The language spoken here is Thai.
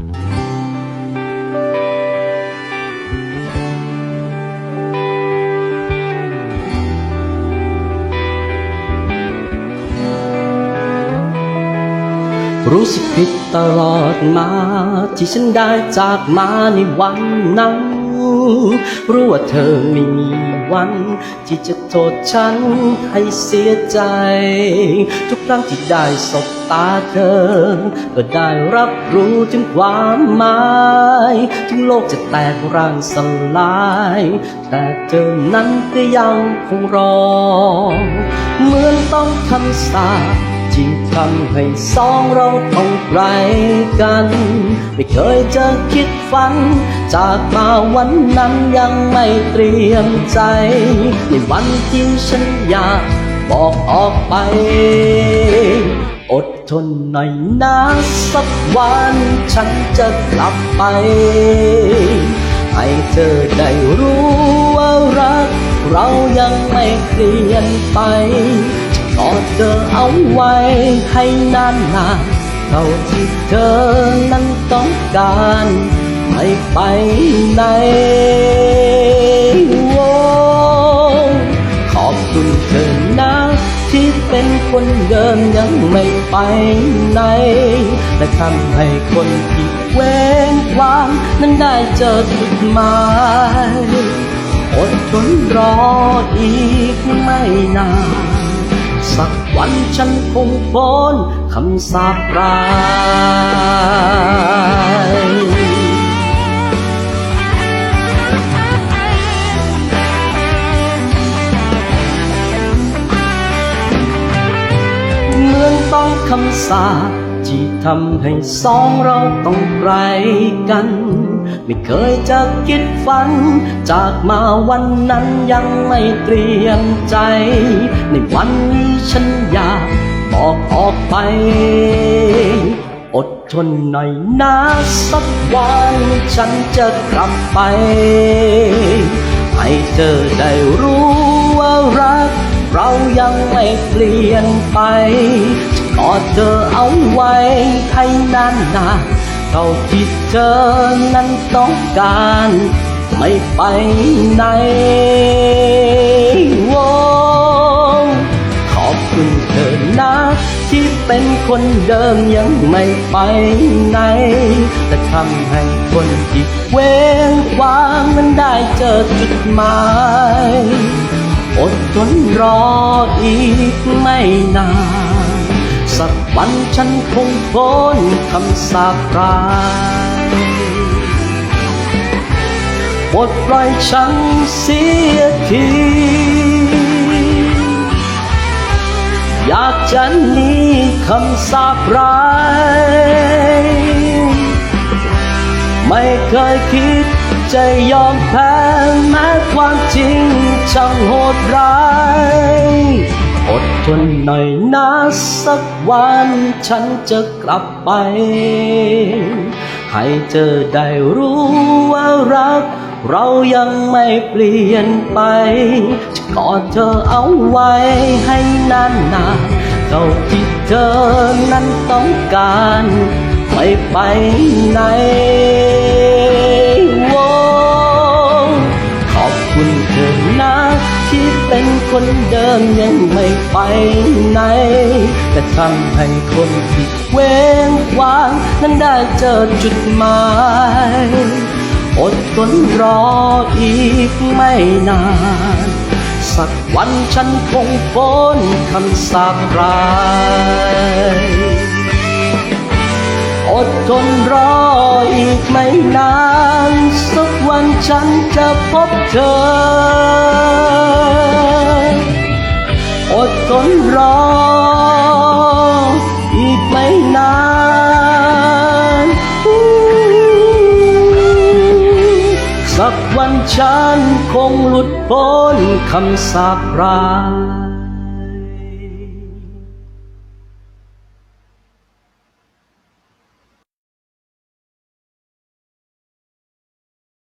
รู้สึกผิดตลอดมา ที่ฉันได้จากมาในวันนั้น รู้ว่าเธอไม่มี วัน ที่จะโทษฉันให้เสียใจ ทุกครั้งที่ได้สบตาเธอ ก็ได้รับรู้ถึงความหมายถึงโลกจะแตกร่างสลาย แต่เธอนั้นก็ยังคงรอ เหมือนต้องคำสาป ที่ทำให้สองเราต้องไกลกัน ไม่เคยจะคิดฝัน จากมาวันนั้นยังไม่เตรียมใจ ในวันที่ฉันอยากบอกออกไป อดทนหน่อยนะสักวันฉันจะกลับไป ให้เธอได้รู้ว่ารัก เรายังไม่เปลี่ยนไป อดเธอเอาไว้ให้นานนานๆเท่าที่เธอนั้นต้องการไม่ไปไหนโว้ขอบคุณเธอนะที่เป็นคนเดิมยังไม่ไปไหน และทำให้คนที่เว้งว้างนั้นได้เจอจุดหมายอดทนรออีกไม่นาน สักวันฉันคงพ้นคำสาปร้ายเมือนต้องคำสาปที่ทำให้สองเราต้องไกลกัน ไม่เคยจะคิดฝัน จากมาวันนั้นยังไม่เตรียมใจ ในวันนี้ฉันอยากบอกออกไป อดทนหน่อยนะสักวันฉันจะกลับไป ให้เธอได้รู้ว่ารัก เรายังไม่เปลี่ยนไปจะกอดเธอเอาไว้ให้นานนานๆ เท่าที่เธอนั้นต้องการ ไม่ไปไหนว้ขอบคุณเธอนะ ที่เป็นคนเดิมยังไม่ไปไหน และทำให้คนที่เว้งวางนั้นได้เจอจุดหมายอดทนรออีกไม่นาน สักวันฉันคงพ้นคำสาปร้ายปลดปล่อยฉันเสียที อยากจะหนีคำสาปร้าย ไม่เคยคิดจะยอมแพ้แม้ความจริงช่างโหดร้าย อดทนหน่อยนะสักวันฉันจะกลับไป ให้เธอได้รู้ว่ารัก เรายังไม่เปลี่ยนไป จะกอดเธอเอาไว้ให้นานนานๆเท่าที่เธอนั้นต้องการ ไม่ไปไหน เป็นคนเดิมยังไม่ไปไหน แต่ทำให้คนที่เว้งว้าง นั้นได้เจอจุดหมายอดทนรออีกไม่นาน สักวันฉันคงพ้นคำสาปร้ายอดทนรออีกไม่นาน สักวันฉันจะพบเธออ รอ อีกไม่นานสักวันฉันคงหลุดพ้นคำสาปร้าย